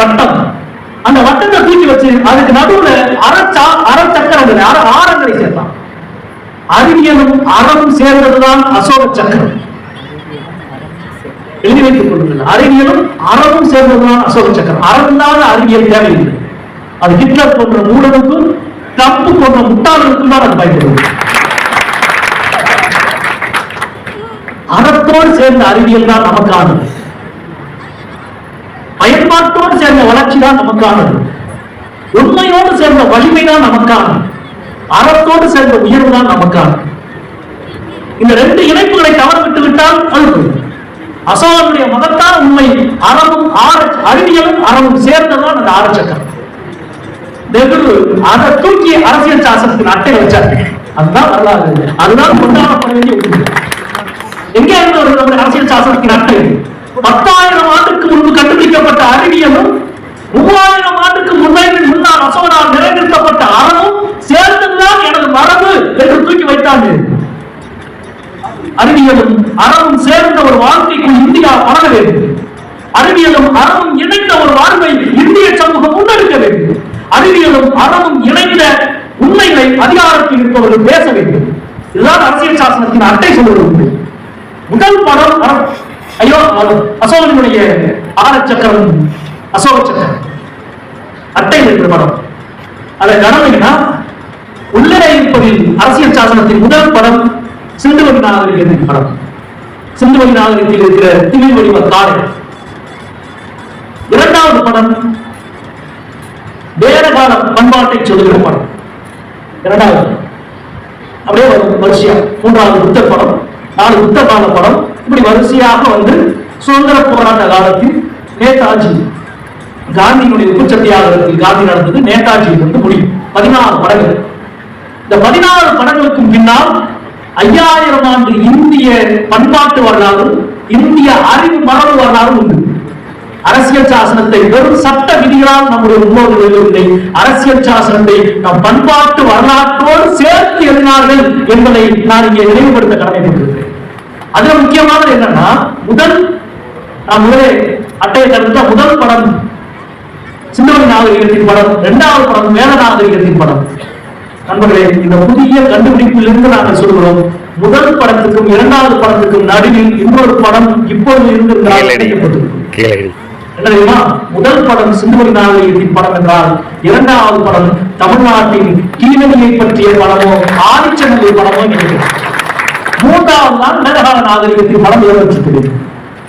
வட்டம். அந்த வட்டத்தை தூக்கி வச்சு அதுக்கு நடுவுல அரைச்சா அரை சக்கரம் இல்லை, ஆரங்களை சேர்த்தான் அறிவியலும் அறமும் சேர்ந்ததுதான் அசோக சக்கரம். எழுதி வைத்துக் கொள்ளுங்கள். அறிவியலும் அறமும் சேர்ந்ததுதான் அசோக சக்கரம். அறந்தாத அறிவியல் தேவையில்லை. அது ஹிட்லர் போன்ற மூடனுக்கும் ட்ரம்ப் போன்ற முட்டாளனுக்கும் தான் அது பயன்படுது அறத்தோடு சேர்ந்த அறிவியல் தான் நமக்கானது பயன்பாட்டோடு சேர்ந்த வளர்ச்சி தான் நமக்கானது. உண்மையோடு சேர்ந்த வலிமை தான் நமக்கானது. அறத்தோடு சேர்ந்த உயர்வு தான் நமக்கானது. இந்த ரெண்டு இணைப்புகளை தவற விட்டு விட்டால் அழுது அசோகனுடைய மகத்தான உண்மை அறமும் அறிவியலும் அறமும் சேர்ந்ததான் அந்த ஆரச்சக்கரம் அதை தூக்கி அரசியல் சாசனத்தின் அட்டை வச்சார். அதுதான் வரலாறு. அதுதான் கொண்டாடப்பட வேண்டிய உண்மை எங்கே இருந்து அரசியல் சாசனத்தின் அட்டை? பத்தாயிரம் அறிவியலும் அறமும் சேர்ந்த ஒரு வாழ்க்கைக்கு இந்தியா வளர வேண்டும். அறிவியலும் அறமும் இணைந்த ஒரு வாழ்வை இந்திய சமூகம் முன்னெடுக்க வேண்டும். அறிவியலும் அறமும் இணைந்த உண்மைகளை அதிகாரத்தில் இருப்பவர்கள் பேச வேண்டும். இதுதான் அரசியல் சாசனத்தின் அட்டை சொல்வது உண்டு முதல் படம் ஐயோ அது அசோகனுடைய ஆரச்சக்கரம் அசோக சக்கரம். அட்டை என்ற படம். அதை கடமைனா உள்ளே இருப்பதில் அரசியல் சாசனத்தின் முதல் படம் சிந்துவதி நாகரிகத்தின் படம். சிந்துவதி நாகரிகத்தில் இருக்கிற திமிழ் வடிவ காடை இரண்டாவது படம் வேதகால பண்பாட்டை சொல்லுகிற படம். இரண்டாவது அப்படியே வரும் வரிசையா. மூன்றாவது புத்த படம் நாலு புத்த கால படம். இப்படி வரிசையாக வந்து சுதந்திர போராட்ட காலத்தில் நேதாஜி காந்தியினுடைய உச்சத்தியாகத்தில் காந்தி நடந்தது நேதாஜி வந்து முடியும். பதினாறு படங்கள். இந்த பதினாறு படங்களுக்கும் பின்னால் ஐயாயிரம் ஆண்டு இந்திய பண்பாட்டு வரலாறும் இந்திய அறிவு மரபு வரலாறும் உண்டு. அரசியல் சாசனத்தை வெறும் சட்ட விதிகளால் நம்முடைய முன்னோர்களிலிருந்து அரசியல் சாசனத்தை நம் பண்பாட்டு வரலாற்றோடு சேர்த்து எழுதினார்கள் என்பதை நான் இங்கே நினைவுபடுத்த கடமைப்பட்டிருக்கிறேன். அதுல முக்கியமானது என்னன்னா முதல் நான் முதலே அட்டையை தடுத்த முதல் படம் சின்னவன் நாகரிகத்தின் படம் இரண்டாவது படம் வேத நாகரிகத்தின் படம். நண்பர்களே இந்த புதிய கண்டுபிடிப்பிலிருந்து நாங்கள் சொல்கிறோம். முதல் படத்துக்கும் இரண்டாவது படத்துக்கும் நடுவில் இன்னொரு படம் என்ன தெரியுமா? முதல் படம் சிந்துவரி நாகரிகத்தின் படம் என்றால் இரண்டாவது படம் தமிழ்நாட்டின் கீழடியை பற்றிய படமோ ஆதிச்சநல்லூர் படமோ மூன்றாவது நாள் மேலகால நாகரிகத்தின் படம் இடம்பெற்றிருக்கிறது.